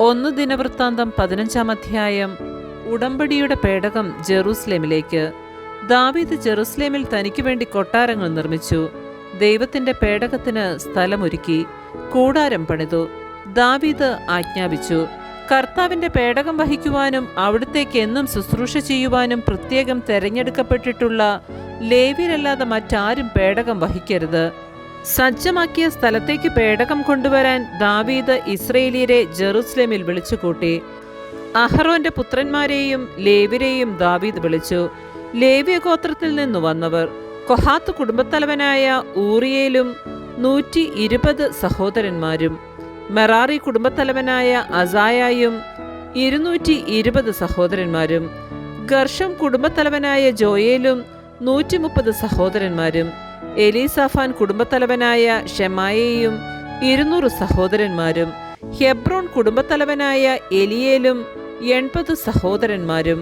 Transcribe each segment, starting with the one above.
ഒന്ന് ദിനവൃത്താന്തം പതിനഞ്ചാം അധ്യായം. ഉടമ്പടിയുടെ പേടകം ജെറൂസലേമിലേക്ക്. ദാവീദ് ജെറുസലേമിൽ തനിക്ക് വേണ്ടി കൊട്ടാരങ്ങൾ നിർമ്മിച്ചു. ദൈവത്തിന്റെ പേടകത്തിന് സ്ഥലമൊരുക്കി കൂടാരം പണിതു. ദാവീദ് ആജ്ഞാപിച്ചു കർത്താവിന്റെ പേടകം വഹിക്കുവാനും അവിടത്തേക്ക് എന്നും ശുശ്രൂഷ ചെയ്യുവാനും പ്രത്യേകം തെരഞ്ഞെടുക്കപ്പെട്ടിട്ടുള്ള ലേവ്യരല്ലാതെ മറ്റാരും പേടകം വഹിക്കരുത്. സജ്ജമാക്കിയ സ്ഥലത്തേക്ക് പേടകം കൊണ്ടുവരാൻ ദാവീദ് ഇസ്രയേലിയരെ ജെറുസലേമിൽ വിളിച്ചുകൂട്ടി. അഹറോന്റെ പുത്രന്മാരെയും ലേവിരെയും ദാവീദ് വിളിച്ചു. ലേവ്യ ഗോത്രത്തിൽ നിന്നു വന്നവർ കൊഹാത്ത് കുടുംബത്തലവനായ ഊറിയേലും നൂറ്റി ഇരുപത് സഹോദരന്മാരും മെറാറി കുടുംബത്തലവനായ അസായായും ഇരുന്നൂറ്റി ഇരുപത് സഹോദരന്മാരും ഗർഷം കുടുംബത്തലവനായ ജോയേലും നൂറ്റി മുപ്പത് സഹോദരന്മാരും എലീസാഫാൻ കുടുംബത്തലവനായ ഷെമായയും ഇരുന്നൂറ് സഹോദരന്മാരും ഹെബ്രോൺ കുടുംബത്തലവനായ എലിയേലും എൺപത് സഹോദരന്മാരും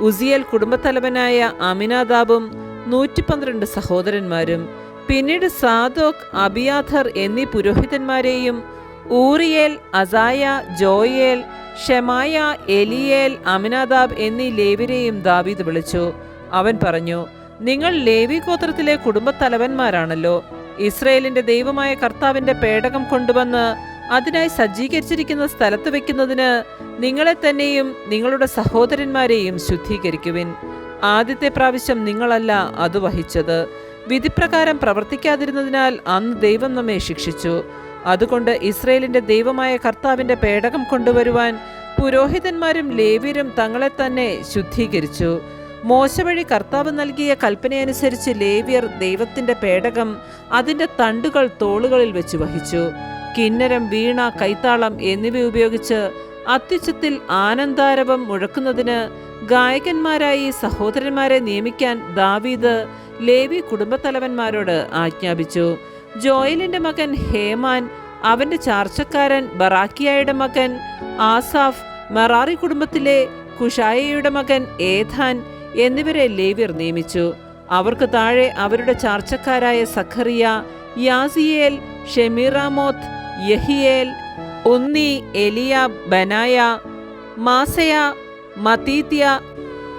ഉസിയൽ കുടുംബത്തലവനായ അമിനാദാബും നൂറ്റി പന്ത്രണ്ട് സഹോദരന്മാരും പിന്നീട് സാദോക് അബിയാഥർ എന്നീ പുരോഹിതന്മാരെയും Uriel Asaiah Joel Shemaiah Eliel Amminadab എന്നീ ലേവിരെയും ദാവീദ് വിളിച്ചു. അവൻ പറഞ്ഞു നിങ്ങൾ ലേവി ഗോത്രത്തിലെ കുടുംബത്തലവന്മാരാണല്ലോ. ഇസ്രയേലിന്റെ ദൈവമായ കർത്താവിന്റെ പേടകം കൊണ്ടുവന്ന് അതിനായി സജ്ജീകരിച്ചിരിക്കുന്ന സ്ഥലത്ത് വെക്കുന്നതിന് നിങ്ങളെ തന്നെയും നിങ്ങളുടെ സഹോദരന്മാരെയും ശുദ്ധീകരിക്കുവിൻ. ആദ്യത്തെ പ്രാവശ്യം നിങ്ങളല്ല അത് വഹിച്ചത്. വിധിപ്രകാരം പ്രവർത്തിക്കാതിരുന്നതിനാൽ അന്ന് ദൈവം നമ്മെ ശിക്ഷിച്ചു. അതുകൊണ്ട് ഇസ്രയേലിന്റെ ദൈവമായ കർത്താവിന്റെ പേടകം കൊണ്ടുവരുവാൻ പുരോഹിതന്മാരും ലേവ്യരും തങ്ങളെ തന്നെ ശുദ്ധീകരിച്ചു. മോശ വഴി കർത്താവ് നൽകിയ കൽപ്പനയനുസരിച്ച് ലേവ്യർ ദൈവത്തിന്റെ പേടകം അതിന്റെ തണ്ടുകൾ തോളുകളിൽ വെച്ച് വഹിച്ചു. കിന്നരം വീണ കൈത്താളം എന്നിവ ഉപയോഗിച്ച് അത്യുച്ചത്തിൽ ആനന്ദാരവം മുഴക്കുന്നതിന് ഗായകന്മാരായി സഹോദരന്മാരെ നിയമിക്കാൻ ദാവീദ് ലേവി കുടുംബത്തലവന്മാരോട് ആജ്ഞാപിച്ചു. ജോയലിന്റെ മകൻ ഹേമാൻ അവന്റെ ചാർച്ചക്കാരൻ ബറാക്കിയായുടെ മകൻ ആസാഫ് മറാറി കുടുംബത്തിലെ കുഷായയുടെ മകൻ ഏഥാൻ എന്നിവരെ ലേവ്യർ നിയമിച്ചു. അവർക്ക് താഴെ അവരുടെ ചാർച്ചക്കാരായ സഖറിയ യാസിയേൽ ഷെമീറാമോത്ത് യഹിയേൽ ഉന്നി എലിയ ബനായ മാസയ മതീത്യ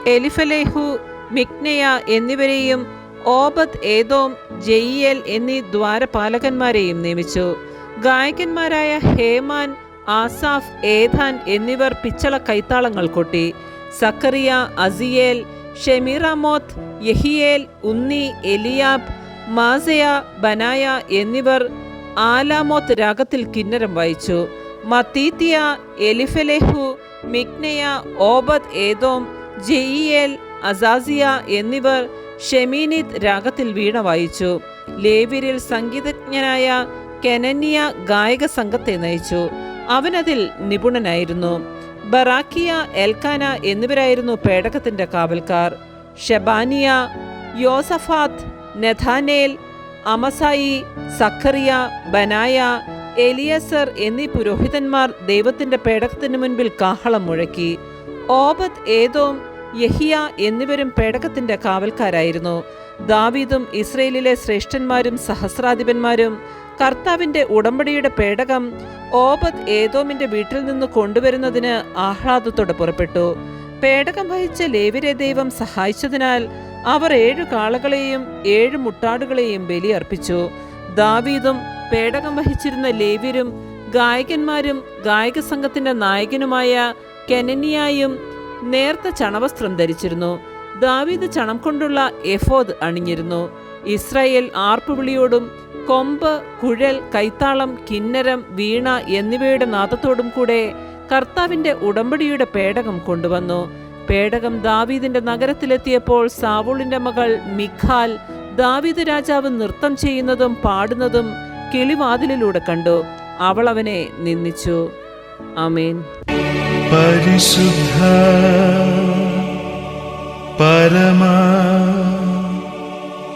എലിഫലേഹു മിക്നയ എന്നിവരെയും ഓബത് ഏതോം ജയിയേൽ എന്നീ ദ്വാരപാലകന്മാരെയും നിയമിച്ചു. ഗായകന്മാരായ ഹേമാൻ ആസാഫ് ഏഥാൻ എന്നിവർ പിച്ചള കൈത്താളങ്ങൾ കൊട്ടി. Zechariah Aziel Shemiramoth Jehiel Unni Eliab Maaseiah Benaiah എന്നിവർ ആലാമോത്ത് രാഗത്തിൽ കിന്നരം വായിച്ചു. മത്തീത്തിയ എലിഫലേഹു മിക്നയ ഓബദ് ഏതോം ജെയിയേൽ അസാസിയ എന്നിവർ ഷെമീനിത് രാഗത്തിൽ വീണ വായിച്ചു. ലേവ്യരിൽ സംഗീതജ്ഞനായ കെനന്യ ഗായക സംഘത്തെ നയിച്ചു. അവനതിൽ നിപുണനായിരുന്നു. ബറാക്കിയ എൽക്കാന എന്നിവരായിരുന്നു പേടകത്തിന്റെ കാവൽക്കാർ. ഷെബാനിയ യോസഫാത്ത് നെഥാനേൽ അമസായി സഖറിയ ബനായ എലിയസർ എന്നീ പുരോഹിതന്മാർ ദൈവത്തിന്റെ പേടകത്തിന് മുൻപിൽ കാഹളം മുഴക്കി. ഓബദ് ഏതോം യഹിയ എന്നിവരും പേടകത്തിന്റെ കാവൽക്കാരായിരുന്നു. ദാവീദും ഇസ്രയേലിലെ ശ്രേഷ്ഠന്മാരും സഹസ്രാധിപന്മാരും കർത്താവിന്റെ ഉടമ്പടിയുടെ പേടകം ഓബദ് ഏതോമിന്റെ വീട്ടിൽ നിന്ന് കൊണ്ടുവരുന്നതിന് ആഹ്ലാദത്തോടെ പുറപ്പെട്ടു. പേടകം വഹിച്ച ലേവിരെ ദൈവം സഹായിച്ചതിനാൽ അവർ ഏഴു കാളകളെയും ഏഴ് മുട്ടാടുകളെയും ബലിയർപ്പിച്ചു. ദാവീദും പേടകം വഹിച്ചിരുന്ന ലേവ്യരും ഗായകന്മാരും ഗായക സംഘത്തിന്റെ നായകനുമായ കെനനിയായും നേർത്ത ചണവസ്ത്രം ധരിച്ചിരുന്നു. ദാവീദ് ചണം കൊണ്ടുള്ള എഫോദ് അണിഞ്ഞിരുന്നു. ഇസ്രായേൽ ആർപ്പുവിളിയോടും കൊമ്പ് കുഴൽ കൈത്താളം കിന്നരം വീണ എന്നിവയുടെ നാദത്തോടും കൂടെ കർത്താവിന്റെ ഉടമ്പടിയുടെ പേടകം കൊണ്ടുവന്നു. പേടകം ദാവീദിന്റെ നഗരത്തിലെത്തിയപ്പോൾ സാവൂളിന്റെ മകൾ മിഖാൽ ദാവീദ് രാജാവ് നൃത്തം ചെയ്യുന്നതും പാടുന്നതും കിളിവാതിലിലൂടെ കണ്ടു. അവൾ അവനെ നിന്ദിച്ചു. ആമേൻ. പരിശുദ്ധ പരമ